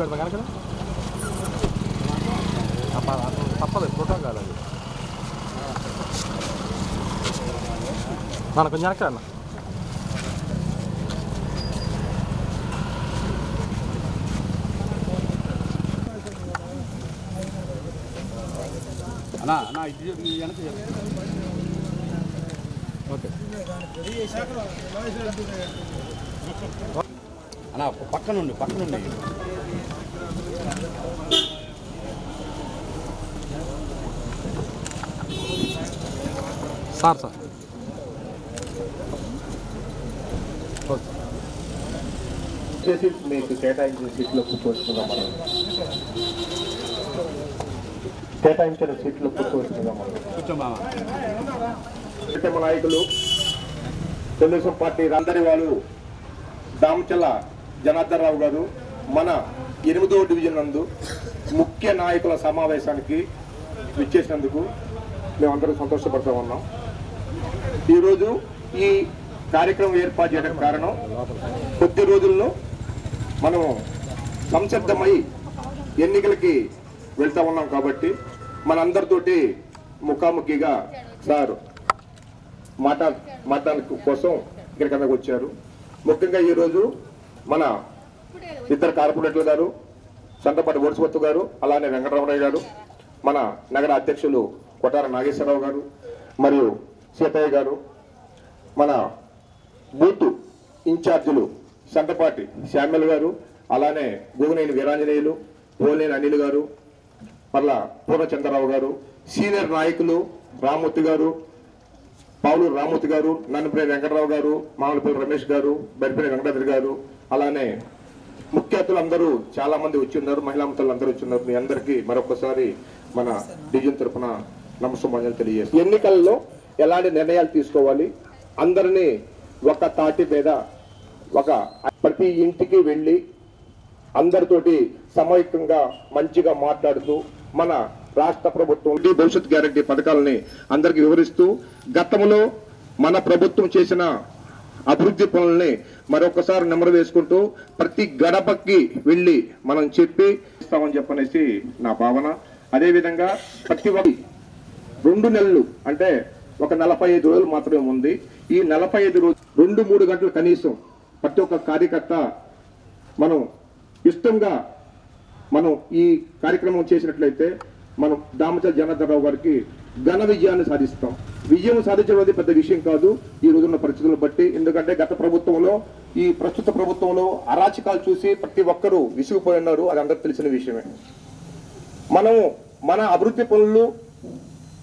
పెడతాం కనుక తప్పదు ప్రోటోకాల్ అది. మన కొంచెం అన్న. ఓకే. అన్నా పక్కనుండి పక్కనుండి. Sir sir. చేసి మీకు కేటాయించిన సీట్లో కూర్చోవచ్చుగా మనం. కేటాయించిన సీట్లో కూర్చోవచ్చుగా మనం. కూర్చోమా ప్రీతమ నాయకులు తెలుగుదేశం పార్టీ అందరి వాళ్ళు దామచల్ల జనార్దన్ రావు గారు మన ఎనిమిదో డివిజన్ నందు ముఖ్య నాయకుల సమావేశానికి విచ్చేసినందుకు మేమందరం సంతోషపడుతూ ఉన్నాం. ఈరోజు ఈ కార్యక్రమం ఏర్పాటు చేయడానికి కారణం కొద్ది రోజుల్లో మనం సంసిద్ధమై ఎన్నికలకి వెళ్తా ఉన్నాం కాబట్టి మనందరితోటి ముఖాముఖిగా సార్ మాట్లా మాట్లాడ కోసం ఇక్కడికన్నా వచ్చారు. ముఖ్యంగా ఈరోజు మన ఇద్దరు కార్పొరేటర్లు గారు సంతపాటి ఓడిసిపత్తు గారు అలానే వెంకటరమణయ్య గారు మన నగర అధ్యక్షులు కొటార నాగేశ్వరరావు గారు మరియు సీతయ్య గారు మన బూత్ ఇన్ఛార్జీలు సంతపాటి శామ్యుల్ గారు అలానే గోగునేని వీరాంజనేయులు పోలేని అనిల్ గారు మళ్ళా పూర్ణచంద్రరావు గారు సీనియర్ నాయకులు రామూర్తి గారు పావులు రామూర్తి గారు నన్నపల్లి వెంకటరావు గారు మామలపల్లి రమేష్ గారు బరిపల్లి వెంకటాద్రి గారు అలానే ముఖ్య అతిథులు అందరూ చాలా మంది వచ్చి ఉన్నారు మహిళా మిత్రులు అందరూ వచ్చి ఉన్నారు మీ అందరికీ మరొకసారి మన డివిజన్ తరఫున నమస్కారం తెలియజేస్తాం ఎన్నికల్లో ఎలాంటి నిర్ణయాలు తీసుకోవాలి? అందరినీ ఒక తాటి మీద ఒక ప్రతి ఇంటికి వెళ్ళి అందరితోటి సమైక్యంగా మంచిగా మాట్లాడుతూ మన రాష్ట్ర ప్రభుత్వం భవిష్యత్ గ్యారంటీ పథకాలని అందరికి వివరిస్తూ గతంలో మన ప్రభుత్వం చేసిన అభివృద్ధి పనుల్ని మరొకసారి నెమరు వేసుకుంటూ ప్రతి గడపకి వెళ్ళి మనం చెప్పి ఇస్తామని చెప్పనేసి నా భావన. అదేవిధంగా ప్రతి ఒక్క రెండు నెలలు అంటే ఒక నలభై ఐదు రోజులు మాత్రమే ఉంది. ఈ నలభై ఐదు రోజులు రెండు మూడు గంటలు కనీసం ప్రతి ఒక్క కార్యకర్త మనం ఇష్టంగా మనం ఈ కార్యక్రమం చేసినట్లయితే మనం దామచల జనార్దన్ రావు గారికి ఘన విజయాన్ని సాధిస్తాం. విజయం సాధించడం అనేది పెద్ద విషయం కాదు. ఈ రోజున్న పరిస్థితులను బట్టి ఎందుకంటే గత ప్రభుత్వంలో ఈ ప్రస్తుత ప్రభుత్వంలో అరాచకాలు చూసి ప్రతి ఒక్కరూ విసిగిపోయి ఉన్నారు అది అందరికి తెలిసిన విషయమే. మనం మన అభివృద్ధి పనులు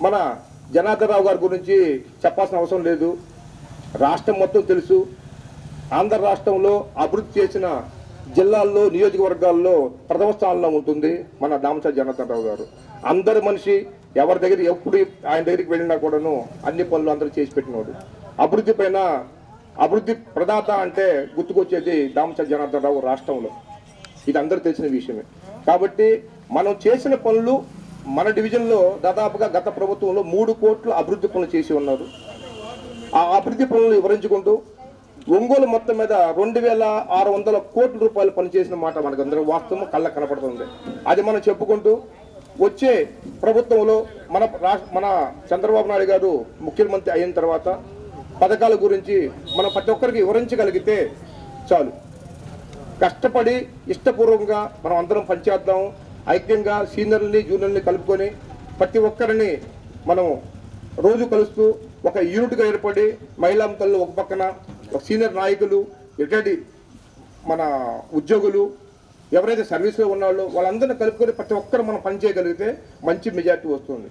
మన జనార్దన్ రావు గారి గురించి చెప్పాల్సిన అవసరం లేదు. రాష్ట్రం మొత్తం తెలుసు. ఆంధ్ర రాష్ట్రంలో అభివృద్ధి చేసిన జిల్లాల్లో నియోజకవర్గాల్లో ప్రథమ స్థానంలో ఉంటుంది మన దామచ జనార్దన్ రావు గారు. అందరి మనిషి ఎవరి దగ్గర ఎప్పుడు ఆయన దగ్గరికి వెళ్ళినా కూడాను అన్ని పనులు అందరూ చేసి పెట్టినోడు. అభివృద్ధి పైన అభివృద్ధి ప్రదాత అంటే గుర్తుకొచ్చేది దామచ జనార్దన్ రావు రాష్ట్రంలో. ఇది అందరూ తెలిసిన విషయమే. కాబట్టి మనం చేసిన పనులు మన డివిజన్లో దాదాపుగా గత ప్రభుత్వంలో మూడు కోట్లు అభివృద్ధి పనులు చేసి ఉన్నారు. ఆ అభివృద్ధి పనులు వివరించుకుంటూ ఒంగోలు మొత్తం మీద రెండు వేల ఆరు వందల కోట్ల రూపాయలు పనిచేసిన మాట మనకు అందరూ వాస్తవం కళ్ళ కనపడుతుంది. అది మనం చెప్పుకుంటూ వచ్చే ప్రభుత్వంలో మన రాష్ట్ర మన చంద్రబాబు నాయుడు గారు ముఖ్యమంత్రి అయిన తర్వాత పథకాల గురించి మనం ప్రతి ఒక్కరికి వివరించగలిగితే చాలు. కష్టపడి ఇష్టపూర్వకంగా మనం అందరం పనిచేద్దాం. ఐక్యంగా సీనియర్ని జూనియర్ని కలుపుకొని ప్రతి ఒక్కరిని మనం రోజు కలుస్తూ ఒక యూనిట్గా ఏర్పడి మహిళా తల్లు ఒక పక్కన ఒక సీనియర్ నాయకులు రిటైర్డ్ మన ఉద్యోగులు ఎవరైతే సర్వీస్లో ఉన్నాళ్ళో వాళ్ళందరినీ కలుపుకొని ప్రతి ఒక్కరు మనం పని చేయగలిగితే మంచి మెజార్టీ వస్తుంది.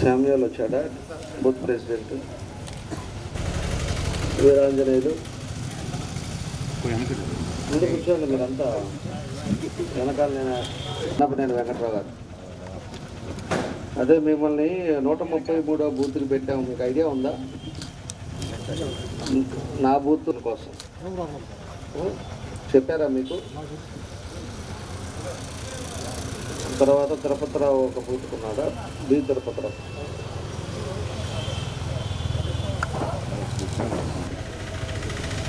శామ్యాల్ వచ్చాడా? Booth president. వీరాంజనేయులు. ముందు కూర్చోండి మీరంతా. వెనకాల నేను నేను వెంకట్రావు గారు. అదే మిమ్మల్ని నూట ముప్పై మూడో బూత్ని పెట్టాము. మీకు ఐడియా ఉందా? నా బూత్ కోసం. చెప్పారా మీకు? తర్వాత తిరుపతిరావు ఒక బూతుకున్నాడా బి తిరుపతిరావు.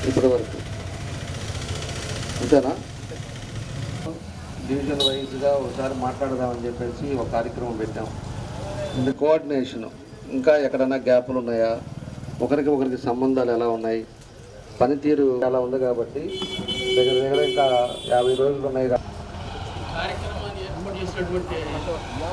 ఇప్పటి వరకు అంతేనా? డివిజన్ వైజ్గా ఒకసారి మాట్లాడదామని చెప్పేసి ఒక కార్యక్రమం పెట్టాం. ఇది కోఆర్డినేషను ఇంకా ఎక్కడైనా గ్యాపులు ఉన్నాయా? ఒకరికి ఒకరికి సంబంధాలు ఎలా ఉన్నాయి? పనితీరు ఎలా ఉంది కాబట్టి దగ్గర దగ్గర ఇంకా యాభై రోజులు ఉన్నాయి